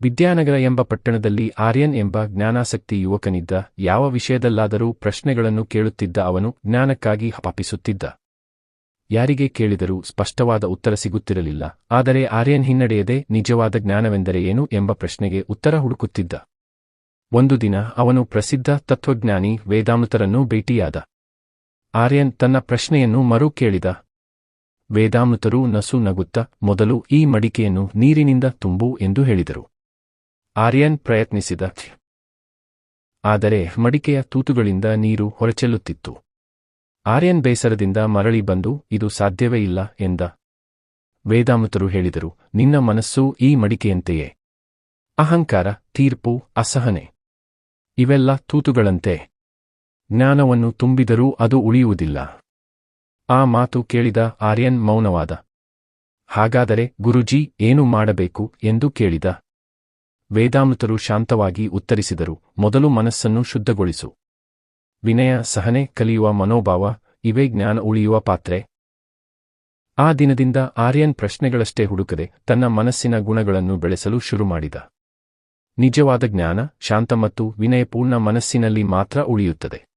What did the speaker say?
ವಿದ್ಯಾನಗರ ಎಂಬ ಪಟ್ಟಣದಲ್ಲಿ ಆರ್ಯನ್ ಎಂಬ ಜ್ಞಾನಾಸಕ್ತಿ ಯುವಕನಿದ್ದ ಯಾವ ವಿಷಯದಲ್ಲಾದರೂ ಪ್ರಶ್ನೆಗಳನ್ನು ಕೇಳುತ್ತಿದ್ದ ಅವನು ಜ್ಞಾನಕ್ಕಾಗಿ ಹಪಾಪಿಸುತ್ತಿದ್ದ ಯಾರಿಗೆ ಕೇಳಿದರೂ ಸ್ಪಷ್ಟವಾದ ಉತ್ತರ ಸಿಗುತ್ತಿರಲಿಲ್ಲ, ಆದರೆ ಆರ್ಯನ್ ಹಿನ್ನಡೆಯದೆ ನಿಜವಾದ ಜ್ಞಾನವೆಂದರೆ ಏನು ಎಂಬ ಪ್ರಶ್ನೆಗೆ ಉತ್ತರ ಹುಡುಕುತ್ತಿದ್ದ. ಒಂದು ದಿನ ಅವನು ಪ್ರಸಿದ್ಧ ತತ್ವಜ್ಞಾನಿ ವೇದಾಮೃತರನ್ನು ಭೇಟಿಯಾದ. ಆರ್ಯನ್ ತನ್ನ ಪ್ರಶ್ನೆಯನ್ನು ಮರು ಕೇಳಿದ. ವೇದಾಮೃತರು ನಸು ನಗುತ್ತ, ಮೊದಲು ಈ ಮಡಿಕೆಯನ್ನು ನೀರಿನಿಂದ ತುಂಬು ಎಂದು ಹೇಳಿದರು. ಆರ್ಯನ್ ಪ್ರಯತ್ನಿಸಿದ. ಆದರೆ ಮಡಿಕೆಯ ತೂತುಗಳಿಂದ ನೀರು ಹೊರಚೆಲ್ಲುತ್ತಿತ್ತು. ಆರ್ಯನ್ ಬೇಸರದಿಂದ ಮರಳಿ ಬಂದು, ಇದು ಸಾಧ್ಯವೇ ಇಲ್ಲ ಎಂದ. ವೇದಾಮೃತರು ಹೇಳಿದರು, ನಿನ್ನ ಮನಸ್ಸು ಈ ಮಡಿಕೆಯಂತೆಯೇ. ಅಹಂಕಾರ, ತೀರ್ಪು, ಅಸಹನೆ. ಇವೆಲ್ಲ ತೂತುಗಳಂತೆ. ಜ್ಞಾನವನ್ನು ತುಂಬಿದರೂ ಅದು ಉಳಿಯುವುದಿಲ್ಲ. ಆ ಮಾತು ಕೇಳಿದ ಆರ್ಯನ್ ಮೌನವಾದ. ಹಾಗಾದರೆ ಗುರುಜಿ ಏನು ಮಾಡಬೇಕು ಎಂದು ಕೇಳಿದ. ವೇದಾಮೃತರು ಶಾಂತವಾಗಿ ಉತ್ತರಿಸಿದರು, ಮೊದಲು ಮನಸ್ಸನ್ನು ಶುದ್ಧಗೊಳಿಸು. ವಿನಯ, ಸಹನೆ, ಕಲಿಯುವ ಮನೋಭಾವ, ಇವೇ ಜ್ಞಾನ ಉಳಿಯುವ ಪಾತ್ರೆ. ಆ ದಿನದಿಂದ ಆರ್ಯನ್ ಪ್ರಶ್ನೆಗಳಷ್ಟೇ ಹುಡುಕದೆ ತನ್ನ ಮನಸ್ಸಿನ ಗುಣಗಳನ್ನು ಬೆಳೆಸಲು ಶುರುಮಾಡಿದ ನಿಜವಾದ ಜ್ಞಾನ, ಶಾಂತ ಮತ್ತು ವಿನಯಪೂರ್ಣ ಮನಸ್ಸಿನಲ್ಲಿ ಮಾತ್ರ ಉಳಿಯುತ್ತದೆ.